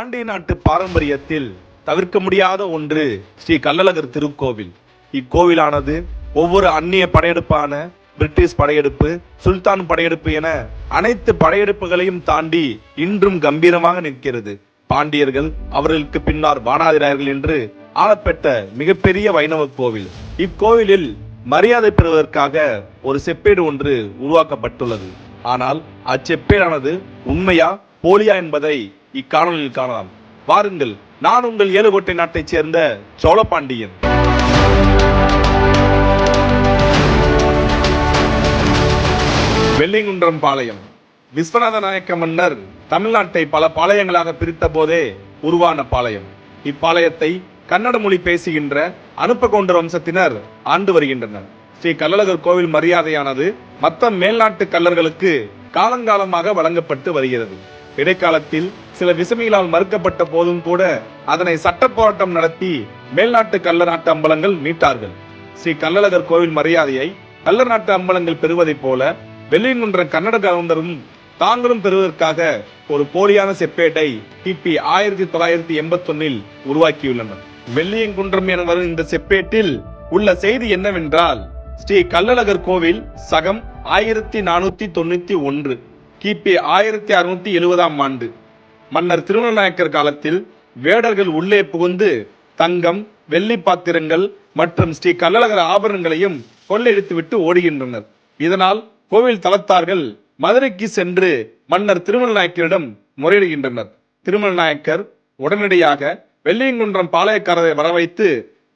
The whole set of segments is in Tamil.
பாண்டிய நாட்டு பாரம்பரியத்தில் தவிர்க்க முடியாத ஒன்று ஸ்ரீ கள்ளழகர் திருக்கோவில். இக்கோவிலானது ஒவ்வொரு அந்நிய படையெடுப்பான பிரிட்டிஷ் படையெடுப்பு சுல்தான் படையெடுப்பு என அனைத்து படையெடுப்புகளையும் தாண்டி இன்றும் கம்பீரமாக நிற்கிறது. பாண்டியர்கள் அவர்களுக்கு பின்னார் வானாதிராயர்கள் என்று ஆளப்பெற்ற மிகப்பெரிய வைணவ கோவில். இக்கோவிலில் மரியாதை பெறுவதற்காக ஒரு செப்பேடு ஒன்று உருவாக்கப்பட்டுள்ளது. ஆனால் அச்செப்பேடானது உண்மையா போலியா என்பதை இக்காணொலியில் காணலாம். வாருங்கள் நான் உங்கள் ஏழுகோட்டை நாட்டைச் சேர்ந்த சோழபாண்டியன். வெள்ளிங்குன்றம் பாளையம். விஸ்வநாத நாயக்க மன்னர் தமிழ்நாட்டை பல பாளையங்களாக பிரித்த போதே உருவான பாளையம். இப்பாளையத்தை கன்னட மொழி பேசுகின்ற அனுப்பகொண்ட வம்சத்தினர் ஆண்டு வருகின்றனர். ஸ்ரீ கள்ளழகர் கோவில் மரியாதையானது மற்ற மேல்நாட்டு கல்லர்களுக்கு காலங்காலமாக வழங்கப்பட்டு வருகிறது. இடைக்காலத்தில் சில விசமிகளால் மறுக்கப்பட்ட போதும் கூட அதனை சட்ட போராட்டம் நடத்தி மேல்நாட்டு கள்ள நாட்டு அம்பலங்கள் மீட்டார்கள். ஸ்ரீ கள்ளழகர் கோவில் மரியாதையை கள்ள நாட்டு அம்பலங்கள் பெறுவதைப் போல வெள்ளியங்குன்ற கன்னட கவுண்டரும் தாங்களும் பெறுவதற்காக ஒரு போலியான செப்பேட்டை கிபி ஆயிரத்தி தொள்ளாயிரத்தி எண்பத்தி ஒன்னில் உருவாக்கியுள்ளனர். வெள்ளியங்குன்றம் என வரும் இந்த செப்பேட்டில் உள்ள செய்தி என்னவென்றால் ஸ்ரீ கள்ளழகர் கோவில் சகம் ஆயிரத்தி நானூத்தி தொண்ணூத்தி ஒன்று. கிபி ஆயிரத்தி அறுநூத்தி எழுபதாம் ஆண்டு. மன்னர் திருமணநாயக்கர் காலத்தில் வேடர்கள் உள்ளே புகுந்து தங்கம் வெள்ளி பாத்திரங்கள் மற்றும் ஸ்ரீ கள்ளழகர் ஆபரணங்களையும் கொள்ளையடித்துவிட்டு ஓடுகின்றனர். இதனால் கோவில் தளத்தார்கள் மதுரைக்கு சென்று மன்னர் திருமணநாயக்கரிடம் முறையிடுகின்றனர். திருமணநாயக்கர் உடனடியாக வெள்ளியங்குன்றம் பாளையக்காரரை வரவைத்து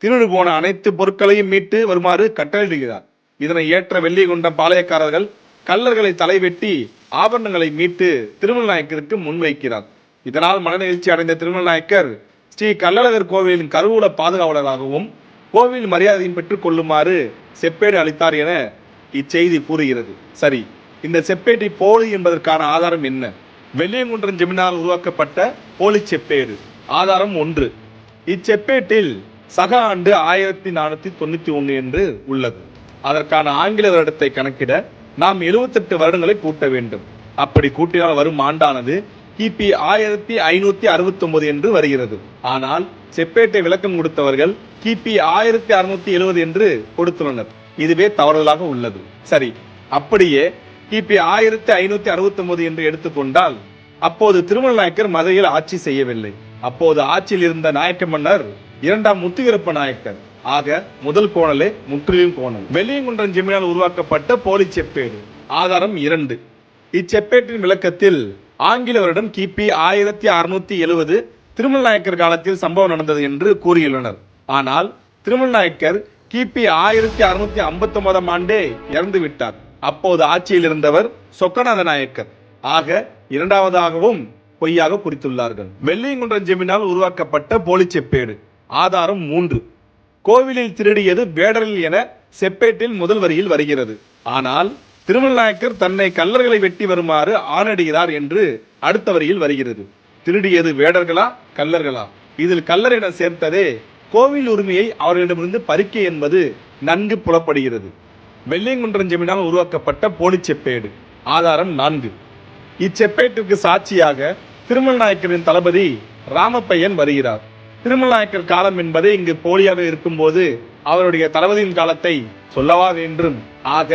திருடு போன அனைத்து பொருட்களையும் மீட்டு வருமாறு கட்டளையிடுகிறார். இதனை ஏற்ற வெள்ளியங்குன்றம் பாளையக்காரர்கள் கல்லர்களை தலைவெட்டி ஆபரணங்களை மீட்டு திருமணநாயக்கருக்கு முன்வைக்கிறார். இதனால் மனநிகழ்ச்சி அடைந்த திருமணநாயக்கர் ஸ்ரீ கல்லழகர் கோவிலின் கருவூல பாதுகாவலராகவும் கோவில் மரியாதையும் பெற்றுக் கொள்ளுமாறு செப்பேடு அளித்தார் என இச்செய்தி கூறுகிறது. சரி இந்த செப்பேட்டை போலி என்பதற்கான ஆதாரம் என்ன? வெள்ளியங்குன்றம் ஜெமினால் உருவாக்கப்பட்ட போலி செப்பேடு. ஆதாரம் ஒன்று. இச்செப்பேட்டில் சக ஆண்டு ஆயிரத்தி நானூத்தி தொண்ணூத்தி ஒன்று என்று உள்ளது. அதற்கான ஆங்கில வருடத்தை கணக்கிட நாம் 78 வருடங்களை கூட்ட வேண்டும். அப்படி கூட்டினால் வரும் ஆண்டானது கிபி ஆயிரத்தி ஐநூத்தி அறுபத்தி ஒன்பது என்று வருகிறது. ஆனால் செப்பேட்டை விளக்கம் கொடுத்தவர்கள் கிபி ஆயிரத்தி அறுநூத்தி எழுபது என்று கொடுத்துள்ளனர். இதுவே தவறுதலாக உள்ளது. சரி அப்படியே கிபி ஆயிரத்தி ஐநூத்தி அறுபத்தி ஒன்பது என்று எடுத்துக்கொண்டால் அப்போது திருமணநாயக்கர் மதுரையில் ஆட்சி செய்யவில்லை. அப்போது ஆட்சியில் இருந்த நாயக்க மன்னர் இரண்டாம் முத்துகிருப்ப நாயக்கர். ஆக முதல் கோணலே முற்றிலும் கோணல். வெள்ளியங்குன்றம் ஜெமினால் உருவாக்கப்பட்ட போலி செப்பேடு. ஆதாரம் இரண்டு. இச்செப்பேட்டின் விளக்கத்தில் ஆங்கில வருடம் கிபி ஆயிரத்தி அறுநூத்தி எழுவது திருமல்நாயக்கர் காலத்தில் சம்பவம் நடந்தது என்று கூறியுள்ளனர். ஆனால் திருமல்நாயக்கர் கிபி ஆயிரத்தி அறுநூத்தி ஐம்பத்தி ஒன்பதாம் ஆண்டே இறந்து விட்டார். அப்போது ஆட்சியில் இருந்தவர் சொக்கநாத நாயக்கர். ஆக இரண்டாவதாகவும் பொய்யாக குறித்துள்ளார்கள். வெள்ளியங்குன்றம் ஜெமினால் உருவாக்கப்பட்ட போலி செப்பேடு. ஆதாரம் மூன்று. கோவிலில் திருடியது வேடரில் என செப்பேட்டில் முதல் வரியில் வருகிறது. ஆனால் திருமல்நாயக்கர் தன்னை கல்லர்களை வெட்டி வருமாறு ஆணடுகிறார் என்று அடுத்த வரியில் வருகிறது. திருடியது வேடர்களா கல்லர்களா? இதில் கல்லரிடம் சேர்த்ததே கோவில் உரிமையை அவர்களிடமிருந்து பறிக்க என்பது நன்கு புலப்படுகிறது. வெள்ளியங்குன்றம் ஜெமினால் உருவாக்கப்பட்ட போலி செப்பேடு ஆதாரம் நான்கு. இச்செப்பேட்டிற்கு சாட்சியாக திருமல்நாயக்கரின் தளபதி ராமப்பையன் வருகிறார். திருமல்நாயக்கர் காலம் என்பது இங்கு போலியாக இருக்கும்போது அவருடைய தளபதியின் காலத்தை சொல்லவா வேண்டும்? ஆக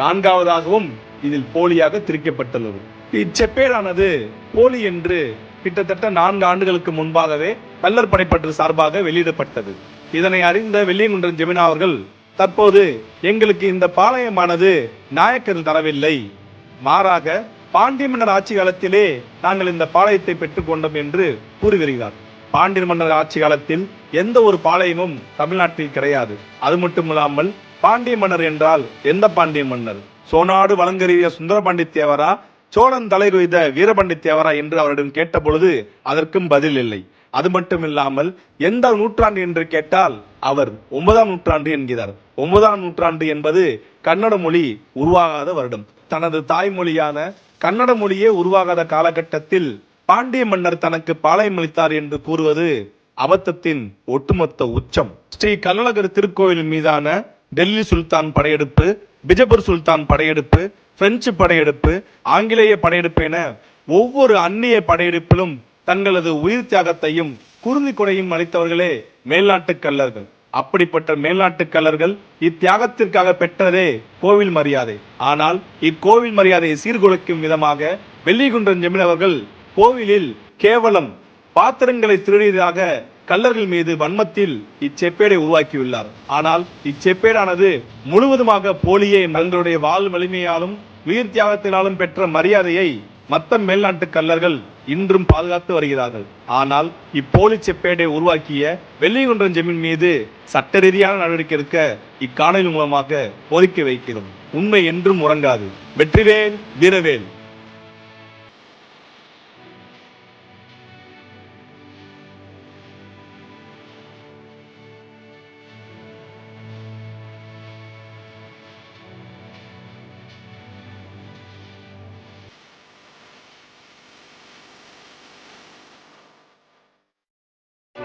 நான்காவதாகவும் இதில் போலியாக திரிக்கப்பட்டுள்ளது. இச்செப்பேடானது போலி என்று கிட்டத்தட்ட நான்கு ஆண்டுகளுக்கு முன்பாகவே கல்லர் படைப்பற்று சார்பாக வெளியிடப்பட்டது. இதனை அறிந்த வெள்ளியங்குன்றம் ஜெமினா அவர்கள் தற்போது எங்களுக்கு இந்த பாளையமானது நாயக்கர் தரவில்லை. மாறாக பாண்டிய மன்னர் ஆட்சி காலத்திலே நாங்கள் இந்த பாளையத்தை பெற்றுக்கொண்டோம் என்று கூறி பாண்டியர் பாண்டிய மன்னர் ஆட்சி காலத்தில் எந்த ஒரு பாளையமும் தமிழ்நாட்டில் கிடையாது. அது மட்டுமில்லாமல் பாண்டிய மன்னர் என்றால் எந்த பாண்டிய மன்னர்? சோனாடு வழங்கறிய சுந்தரபாண்டி தேவரா சோழன் தலை கொய்த வீரபாண்டி தேவரா என்று அவரிடம் கேட்ட பொழுது அதற்கும் பதில் இல்லை. அது மட்டுமில்லாமல் எந்த நூற்றாண்டு என்று கேட்டால் அவர் ஒன்பதாம் நூற்றாண்டு என்கிறார். ஒன்பதாம் நூற்றாண்டு என்பது கன்னட மொழி உருவாகாத வருடம். தனது தாய்மொழியான கன்னட மொழியே உருவாகாத காலகட்டத்தில் பாண்டிய மன்னர் தனக்கு பாளையம் அளித்தார் என்று கூறுவது அபத்தத்தின் ஒட்டுமொத்த உச்சம். ஸ்ரீ கள்ளழகர் திருக்கோயில் மீதான டெல்லி சுல்தான் படையெடுப்பு பிஜப்பூர் சுல்தான் படையெடுப்பு பிரெஞ்சு படையெடுப்பு ஆங்கிலேய படையெடுப்பு என ஒவ்வொரு அந்நிய படையெடுப்பிலும் தங்களது உயிர் தியாகத்தையும் குருதி கொடையும் அளித்தவர்களே மேல்நாட்டுக் கல்லர்கள் அப்படிப்பட்ட மேல்நாட்டு கல்லர்கள் இத்தியாகத்திற்காக பெற்றதே கோவில் மரியாதை. ஆனால் இக்கோவில் மரியாதையை சீர்குலைக்கும் விதமாக வெள்ளிகுன்றன் ஜெமின் அவர்கள் கோவிலில் கேவலம் பாத்திரங்களை திருடியதாக கல்லர்கள் மீது வன்மத்தில் இச்செப்பேடை உருவாக்கியுள்ளார். ஆனால் இச்செப்பேடானது முழுவதுமாக போலியே தங்களுடைய வாழ் வலிமையாலும் உயிர் தியாகத்தினாலும் பெற்ற மரியாதையை மத்த மேல்நாட்டு கல்லர்கள் இன்றும் பாதுகாத்து வருகிறார்கள். ஆனால் இப்போலி செப்பேடை உருவாக்கிய வெள்ளிகுன்றம் ஜெமீன் மீது சட்ட ரீதியான நடவடிக்கை எடுக்க இக்காணொலி மூலமாக கோரிக்கை வைக்கிறோம். உண்மை என்றும் உறங்காது. வெற்றிவேல் வீரவேல்.